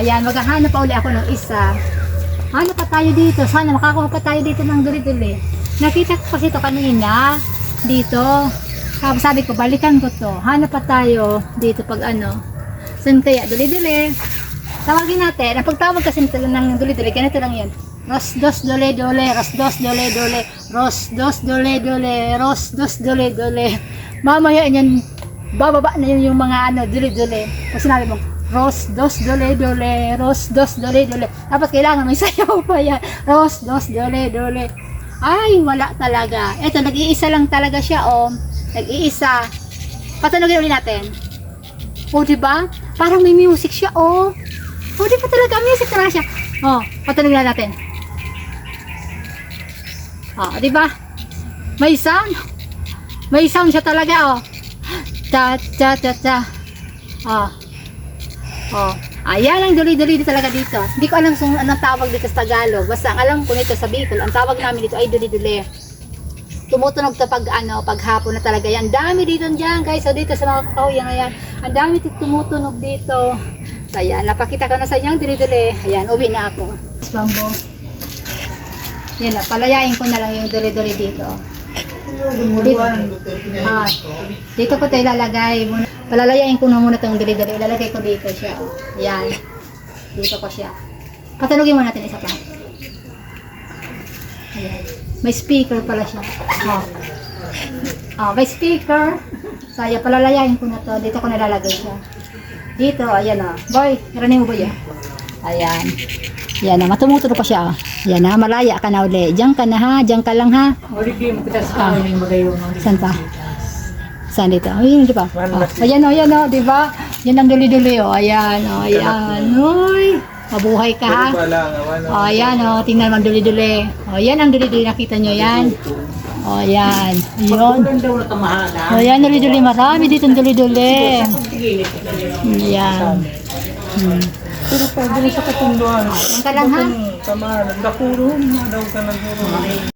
Ayan, maghahanap pa uli ako ng isa. Hanap pa tayo dito. Sana makakuha pa tayo dito ng duli-duli. Nakita ko kasi ito kanina. Dito. Tapos sabi ko, balikan ko to. Hanap pa tayo dito pag ano. Saan kaya? Duli-duli. Tawagin natin. Ang pagtawag kasi nito ng duli-duli, ganito lang yan. Ros dos dole dole, ros dos dole dole, ros dos dole dole, ros dos dole dole. Mamaya yan, bababa na yun yung mga ano, dole. Pag sinabi mo, ros dos dole dole, ros dos dole dole. Dapat kailangan may sayaw pa yan. Ros dos dole dole. Ay, wala talaga. Eto, nag-iisa lang talaga siya, oh. Nag-iisa. Patanogin ulit natin. O, di ba? Parang may music siya, oh. O, di ba talaga? Music talaga siya. Oh, patanogin natin. Oh, di ba? May sound. May sound siya talaga, oh. Ta, ta, ta, ta. Oh. Oh. Ayan ang duli-duli talaga dito. Hindi ko alam kung anong tawag dito sa Tagalog. Basta ang alam ko nito sa Bicol, ang tawag namin dito ay duli-duli. Tumutunog to pag ano, pag hapon na talaga yan. Dami dito diyan, guys. So dito sa mga kakahuyan ayan. Ang dami dito tumutunog dito. So ayan, napakita ko na sa inyo ang duli-duli. Ayan, uwi na ako. Bambo. Yan na, palayain ko na lang yung duli-duli dito. Dito, ah, dito ko tayo ilalagay muna. Palalayain ko na muna itong dili-dili. Ilalagay ko dito siya. oh. Yan. Dito ko siya. Patanugin mo natin isa pa. Ayan. May speaker pala siya. Oh. Oh, may speaker. So, ayan, palalayain ko na to. Dito ko nilalagay siya. Dito, ayan o. Boy, karanin mo ba yan? Ayan. Yan na, matumutulo pa siya. oh. Yan na, malaya ka na uli. Diyan ka na ha, diyan ka lang ha. Ah. Saan pa? Saan dito? Ayun, di ba? Oh, ayan o, ayan o, di ba? Yan ang duli-duli o. Ayan o, ayan. Uy, mabuhay ka ha. O, ayan o, tingnan mo ang duli-duli. O, yan ang duli-duli. Nakita nyo yan? O, ayan. Yun. O, yan, duli-duli. Marami dito ang duli-duli. Yan. Hmm. Pero pag dili sa katunduan, Yan ka lang ha. tama, nagdakuro na daw ka nagduro.